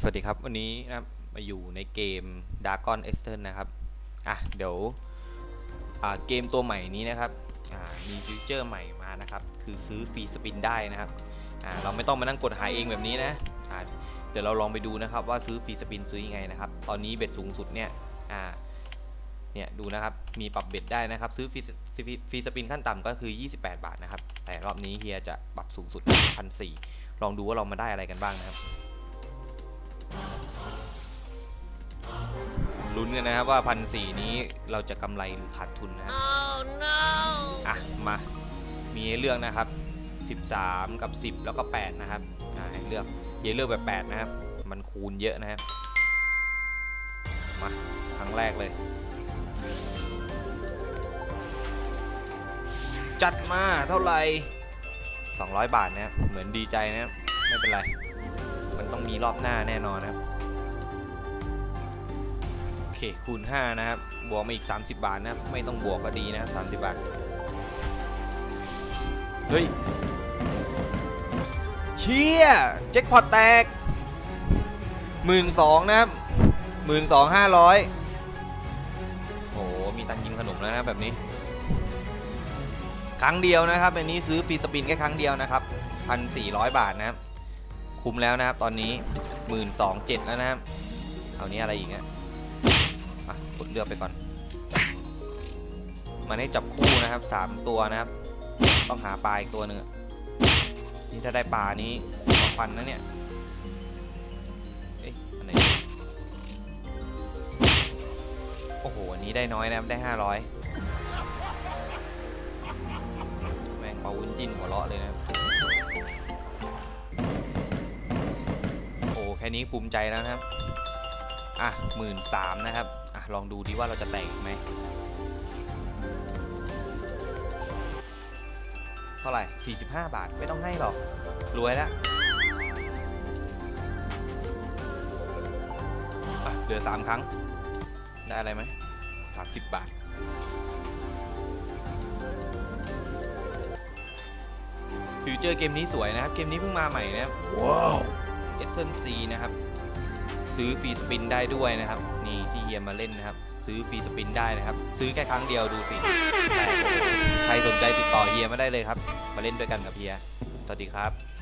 สวัสดีครับ วันนี้นะมาอยู่ในเกม Dragon e x t e r n นะครับ อะ เดี๋ยวอ่าเกมตัวใหม่นี้นะครับ อ่า มีฟิวเจอร์ใหม่มานะครับ คือซื้อฟรีสปินได้นะครับ อ่า เราไม่ต้องมานั่งกดหาเองแบบนี้นะ อ่า เดี๋ยวเราลองไปดูนะครับว่าซื้อฟรีสปินซื้อยังไงนะครับ ตอนนี้เบ็ดสูงสุดเนี่ย อ่า เนี่ยดูนะครับ มีปรับเบ็ดได้นะครับ ซื้อฟรีสปินขั้นต่ำก็คือ 28 บาทนะครับ แต่รอบนี้เฮียจะปรับสูงสุดพันสลองดูว่าเรามาได้อะไรกันบ้างนะครับ ลุ้นกันนะครับว่าพันสี่นี้เราจะกำไรหรือขาดทุนนะครับ Oh no! อะ มา มีให้เลือกนะครับ 13 กับ 10 แล้วก็ 8 นะครับอ่าให้เลือกเยเลือกแบบ 8 นะครับ มันคูณเยอะนะครับ มา ครั้งแรกเลย จัดมาเท่าไหร่200 บาทนะครับเหมือนดีใจนะครับไม่เป็นไร มีรอบหน้าแน่นอนนะครับ โอเคคูณ 5 นะครับ บวกมาอีก 30 บาทนะไม่ต้องบวกก็ดีนะครับ30 บาท เฮ้ย เชี่ยแจ็คพอตแตกหมื่นสองนะครับหมื่นสองห้าร้อยโอ้มีตังค์ยิงขนมแล้วนะแบบนี้ ครั้งเดียวนะครับอันนี้ซื้อฟีสปินแค่ครั้งเดียวนะครับพันสี่ร้อยบาทนะครับ คุ้มแล้วนะครับ ตอนนี้หมื่นสองเจ็ดแล้วนะครับ เอานี้อะไรอีกอะอะกดเลือกไปก่อน มันให้จับคู่นะครับสามตัวนะครับ ต้องหาปลาอีกตัวหนึ่งนี่ถ้าได้ปลานี้สองพันนะเนี่ยเอ๊ะอันไหนโอ้โหอันนี้ได้น้อยนะครับได้ห้าร้อยแม่งเป่าวุ้นจินหัวเราะเลยนะ แค่นี้ภูมิใจแล้วนะครับ อะหมื่นสามนะครับ อะ ลองดูดิว่าเราจะแตกอีกไหม เท่าไหร่ 45 บาท ไม่ต้องให้หรอก รวยแล้วอะเหลือ 3 ครั้ง ได้อะไรไหม30 บาท ฟิวเจอร์เกมนี้สวยนะครับ เกมนี้เพิ่งมาใหม่นะครับ Wow! เอเทนซีนะครับ ซื้อฟรีสปินได้ด้วยนะครับ นี่ที่เฮียมาเล่นนะครับ ซื้อฟรีสปินได้นะครับ ซื้อแค่ครั้งเดียวดูสิใครสนใจติดต่อเฮียมาได้เลยครับ มาเล่นด้วยกันกับเฮีย สวัสดีครับ